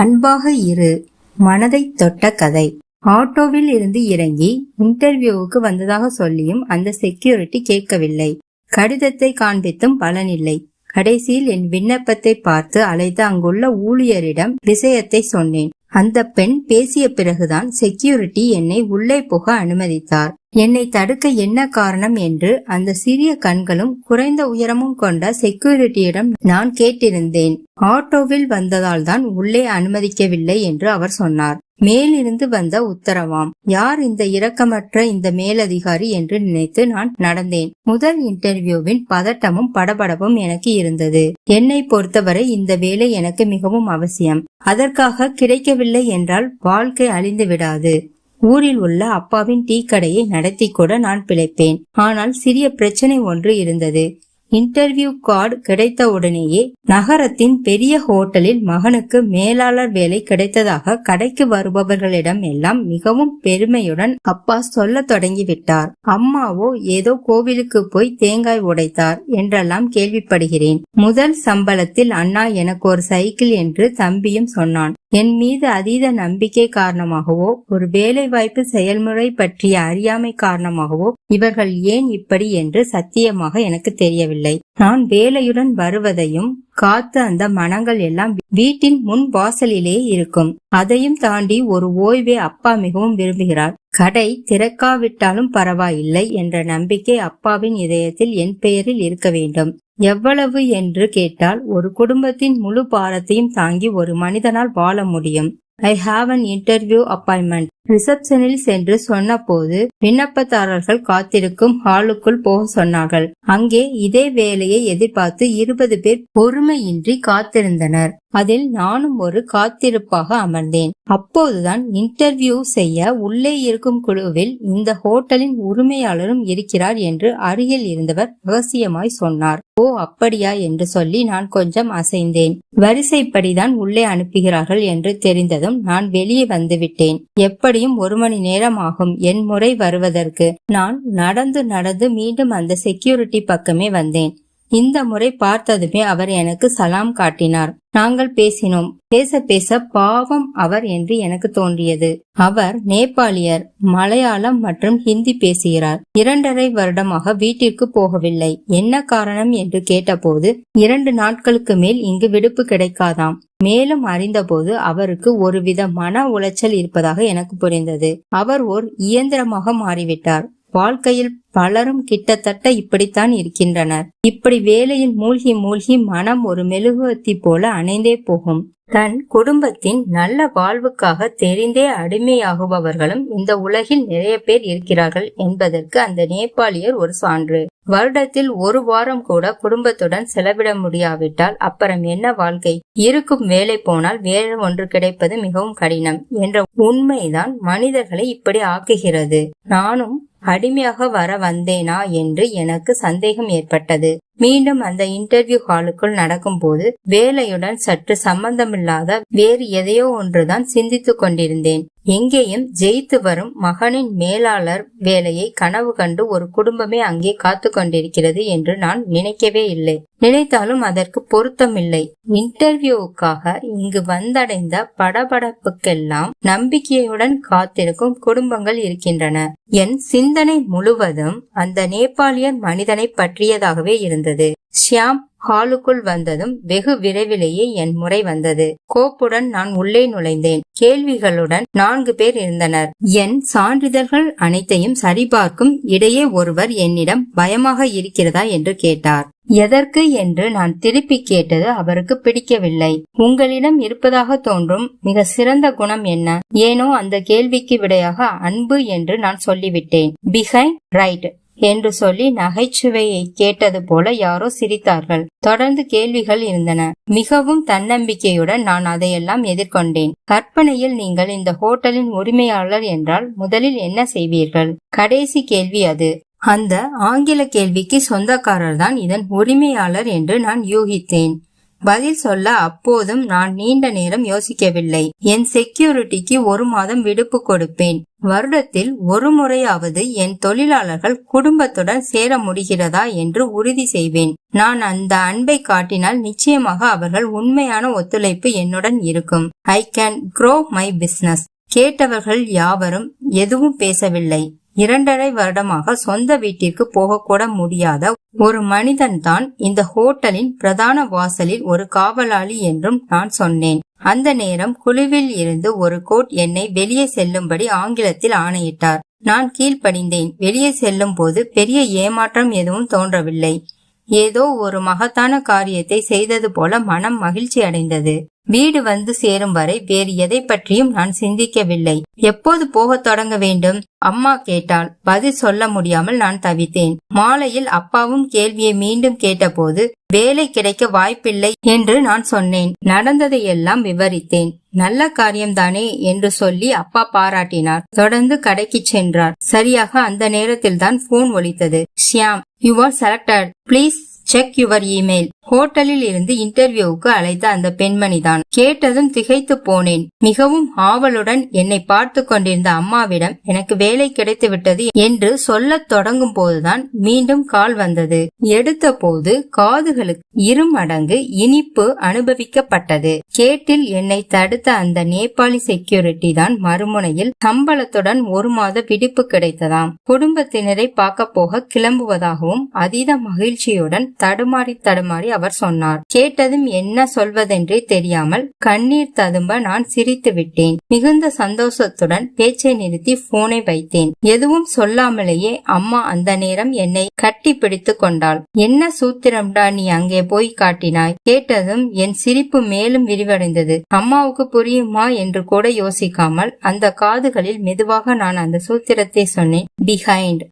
அன்பாக இரு. மனதை தொட்ட கதை. ஆட்டோவில் இருந்து இறங்கி இன்டர்வியூவுக்கு வந்ததாக சொல்லியும் அந்த செக்யூரிட்டி கேட்கவில்லை. கடிதத்தை காண்பித்தும் பலனில்லை. கடைசியில் என் விண்ணப்பத்தை பார்த்து அழைத்து அங்குள்ள ஊழியரிடம் விஷயத்தை சொன்னேன். அந்த பெண் பேசிய பிறகுதான் செக்யூரிட்டி என்னை உள்ளே புக அனுமதித்தார். என்னை தடுக்க என்ன காரணம் என்று அந்த சிறிய கண்களும் குறைந்த உயரமும் கொண்ட செக்யூரிட்டியிடம் நான் கேட்டிருந்தேன். ஆட்டோவில் வந்ததால் தான் உள்ளே அனுமதிக்கவில்லை என்று அவர் சொன்னார். மேலிருந்து வந்த உத்தரவாம். யார் இந்த இரக்கமற்ற இந்த மேலதிகாரி என்று நினைத்து நான் நடந்தேன். முதல் இன்டர்வியூவின் பதட்டமும் படபடப்பும் எனக்கு இருந்தது. என்னை பொறுத்தவரை இந்த வேலை எனக்கு மிகவும் அவசியம். அதற்காக கிடைக்கவில்லை என்றால் வாழ்க்கை அழிந்து விடாது. ஊரில் உள்ள அப்பாவின் டீ கடையை நடத்தி கூட நான் பிழைப்பேன். ஆனால் சிறிய பிரச்சனை ஒன்று இருந்தது. இன்டர்வியூ கார்டு கிடைத்தவுடனேயே நகரத்தின் பெரிய ஹோட்டலில் மகனுக்கு மேலாளர் வேலை கிடைத்ததாக கடைக்கு வருபவர்களிடம் எல்லாம் மிகவும் பெருமையுடன் அப்பா சொல்ல தொடங்கிவிட்டார். அம்மாவோ ஏதோ கோவிலுக்கு போய் தேங்காய் உடைத்தார் என்றெல்லாம் கேள்விப்படுகிறேன். முதல் சம்பளத்தில் அண்ணா எனக்கு ஒரு சைக்கிள் என்று தம்பியும் சொன்னான். என் மீது அதீத நம்பிக்கை காரணமாகவோ ஒரு வேலை வாய்ப்பு செயல்முறை பற்றிய அறியாமை காரணமாகவோ இவர்கள் ஏன் இப்படி என்று சத்தியமாக எனக்கு தெரியவில்லை. நான் வேலையுடன் வருவதையும் காத்து அந்த மனங்கள் எல்லாம் வீட்டின் முன் வாசலிலே இருக்கும். அதையும் தாண்டி ஒரு ஓய்வே அப்பா மிகவும் விரும்புகிறார். கடை திறக்காவிட்டாலும் பரவாயில்லை என்ற நம்பிக்கை அப்பாவின் இதயத்தில் என் பெயரில் இருக்க வேண்டும். எவ்வளவு என்று கேட்டால் ஒரு குடும்பத்தின் முழு பாரத்தையும் தாங்கி ஒரு மனிதனால் வாழ முடியும். I have an interview appointment ரிசப்ஷனில் சென்று சொன்னபோது விண்ணப்பதாரர்கள் காத்திருக்கும் ஹாலுக்குள் போக சொன்னார்கள். அங்கே இதே வேலையை எதிர்பார்த்து இருபது பேர் பொறுமையின்றி காத்திருந்தனர். அதில் நானும் ஒரு காத்திருப்பாக அமர்ந்தேன். அப்போதுதான் இன்டர்வியூ செய்ய உள்ளே இருக்கும் குழுவில் இந்த ஹோட்டலின் உரிமையாளரும் இருக்கிறார் என்று அருகில் இருந்தவர் ரகசியமாய் சொன்னார். ஓ அப்படியா என்று சொல்லி நான் கொஞ்சம் அசைந்தேன். வரிசைப்படிதான் உள்ளே அனுப்புகிறார்கள் என்று தெரிந்ததும் நான் வெளியே வந்துவிட்டேன். எப்படியும் ஒரு மணி நேரம் ஆகும் என் முறை வருவதற்கு நான் நடந்து நடந்து மீண்டும் அந்த செக்யூரிட்டி பக்கமே வந்தேன். இந்த முறை பார்த்ததுமே அவர் எனக்கு சலாம் காட்டினார். நாங்கள் பேசினோம். பேச பேச பாவம் அவர் என்று எனக்கு தோன்றியது. அவர் நேபாளியர் மலையாளம் மற்றும் ஹிந்தி பேசுகிறார். இரண்டரை வருடமாக வீட்டிற்கு போகவில்லை. என்ன காரணம் என்று கேட்டபோது இரண்டு நாட்களுக்கு மேல் இங்கு விடுப்பு கிடைக்காதாம். மேலும் அறிந்தபோது அவருக்கு ஒருவித மன உளைச்சல் இருப்பதாக எனக்கு புரிந்தது. அவர் ஓர் இயந்திரமாக மாறிவிட்டார். வாழ்க்கையில் பலரும் கிட்டத்தட்ட இப்படித்தான் இருக்கின்றனர். இப்படி வேலையில் மூழ்கி மூழ்கி மனம் ஒரு மெழுகுவத்தி போல அணைந்தே போகும். தன் குடும்பத்தின் நல்ல வாழ்வுக்காக தெரிந்தே அடிமையாகுபவர்களும் இந்த உலகில் நிறைய பேர் இருக்கிறார்கள் என்பதற்கு அந்த நேபாளியர் ஒரு சான்று. வருடத்தில் ஒரு வாரம் கூட குடும்பத்துடன் செலவிட முடியாவிட்டால் அப்புறம் என்ன வாழ்க்கை? இருக்கும் வேலை போனால் வேறு ஒன்று கிடைப்பது மிகவும் கடினம் என்ற உண்மைதான் மனிதர்களை இப்படி ஆக்குகிறது. நானும் அடிமையாக வர வந்தேனா என்று எனக்கு சந்தேகம் ஏற்பட்டது. மீண்டும் அந்த இன்டர்வியூ ஹாலுக்குள் நடக்கும்போது வேலையுடன் சற்று சம்பந்தமில்லாத வேறு எதையோ ஒன்றுதான் சிந்தித்துக் கொண்டிருந்தேன். எங்கேயும் ஜெயித்து வரும் மகனின் மேலாளர் வேலையை கனவு கண்டு ஒரு குடும்பமே அங்கே காத்து கொண்டிருக்கிறது என்று நான் நினைக்கவே இல்லை. நினைத்தாலும் அதற்கு பொருத்தமில்லை இன்டர்வியூவுக்காக இங்கு வந்தடைந்த படபடப்புக்கெல்லாம் நம்பிக்கையுடன் காத்திருக்கும் குடும்பங்கள் இருக்கின்றன. என் சிந்தனை முழுவதும் அந்த நேபாளியர் மனிதனை பற்றியதாகவே இருந்தது. ஷியாம் ஹாலுக்குள் வந்ததும் வெகு விரைவிலேயே என் முறை வந்தது. கோப்புடன் நான் உள்ளே நுழைந்தேன். கேள்விகளுடன் நான்கு பேர் இருந்தனர். என் சான்றிதழ்கள் அனைத்தையும் சரிபார்க்கும் இடையே ஒருவர் என்னிடம் பயமாக இருக்கிறதா என்று கேட்டார். எதற்கு என்று நான் திருப்பி கேட்டது அவருக்கு பிடிக்கவில்லை. உங்களிடம் இருப்பதாக தோன்றும் மிக சிறந்த குணம் என்ன? ஏனோ அந்த கேள்விக்கு விடையாக அன்பு என்று நான் சொல்லிவிட்டேன். Behind right. என்று சொல்லி நகைச்சுவையை கேட்டது போல யாரோ சிரித்தார்கள். தொடர்ந்து கேள்விகள் இருந்தன. மிகவும் தன்னம்பிக்கையுடன் நான் அதையெல்லாம் எதிர்கொண்டேன். கற்பனையில் நீங்கள் இந்த ஹோட்டலின் உரிமையாளர் என்றால் முதலில் என்ன செய்வீர்கள்? கடைசி கேள்வி அது. அந்த ஆங்கில கேள்விக்கு சொந்தக்காரர் தான் இதன் உரிமையாளர் என்று நான் யூகித்தேன். பதில் சொல்ல அப்போதும் நான் நீண்ட நேரம் யோசிக்கவில்லை. என் செக்யூரிட்டிக்கு ஒரு மாதம் விடுப்பு கொடுப்பேன். வருடத்தில் ஒரு முறையாவது என் தொழிலாளர்கள் குடும்பத்துடன் சேர முடிகிறதா என்று உறுதி செய்வேன். நான் அந்த அன்பை காட்டினால் நிச்சயமாக அவர்கள் உண்மையான ஒத்துழைப்பு என்னுடன் இருக்கும். I can grow my business கேட்டவர்கள் யாவரும் எதுவும் பேசவில்லை. இரண்டரை வருடமாக சொந்த வீட்டிற்கு போகக்கூட முடியாத ஒரு மனிதன் தான் இந்த ஹோட்டலின் பிரதான வாசலில் ஒரு காவலாளி என்றும் நான் சொன்னேன். அந்த நேரம் குழுவில் இருந்து ஒரு கோட் என்னை வெளியே செல்லும்படி ஆங்கிலத்தில் ஆணையிட்டார். நான் கீழ்ப்படிந்தேன். வெளியே செல்லும் போது பெரிய ஏமாற்றம் எதுவும் தோன்றவில்லை. ஏதோ ஒரு மகத்தான காரியத்தை செய்தது போல மனம் மகிழ்ச்சி அடைந்தது வீடு வந்து சேரும் வரை வேறு எதை பற்றியும் நான் சிந்திக்கவில்லை. எப்போது போகத் தொடங்க வேண்டும்? அம்மா கேட்டால் பதில் சொல்ல முடியாமல் நான் தவித்தேன். மாலையில் அப்பாவும் கேள்வியை மீண்டும் கேட்டபோது வேலை கிடைக்க வாய்ப்பில்லை என்று நான் சொன்னேன். நடந்ததை எல்லாம் விவரித்தேன். நல்ல காரியம்தானே என்று சொல்லி அப்பா பாராட்டினார். தொடர்ந்து கடைக்கு சென்றார். சரியாக அந்த நேரத்தில் தான் போன் ஒலித்தது. Shyam you are selected please check your email ஹோட்டலில் இருந்து இன்டர்வியூவுக்கு அழைத்த அந்த பெண்மணிதான். கேட்டதும் திகைத்து போனேன். மிகவும் ஆவலுடன் என்னை பார்த்து கொண்டிருந்த அம்மாவிடம் எனக்கு வேலை கிடைத்து விட்டது என்று சொல்லத் தொடங்கும் போதுதான் மீண்டும் கால் வந்தது. எடுத்த போது காதுகளுக்கு இருமடங்கு இனிப்பு அனுபவிக்கப்பட்டது. கேட்டில் என்னை தடுத்த அந்த நேபாளி செக்யூரிட்டி தான் மறுமுனையில் சம்பளத்துடன் ஒரு மாத விடுப்பு கிடைத்ததாம். குடும்பத்தினரை பார்க்க போக கிளம்புவதாகவும் அதீத மகிழ்ச்சியுடன் தடுமாறி தடுமாறி அவர் சொன்னார். கேட்டதும் என்ன சொல்வதென்றே தெரியாமல் கண்ணீர் ததும்ப நான் சிரித்து விட்டேன். மிகுந்த சந்தோஷத்துடன் பேச்சை நிறுத்தி போனை வைத்தேன். எதுவும் சொல்லாமலேயே அம்மா அந்த நேரம் என்னை கட்டி பிடித்து கொண்டாள். என்ன சூத்திரம்டா நீ அங்கே போய் காட்டினாய்? கேட்டதும் என் சிரிப்பு மேலும் விரிவடைந்தது. அம்மாவுக்கு புரியுமா? என்று கூட யோசிக்காமல் அந்த காதுகளில் மெதுவாக நான் அந்த சூத்திரத்தை சொன்னேன். பிஹைண்ட்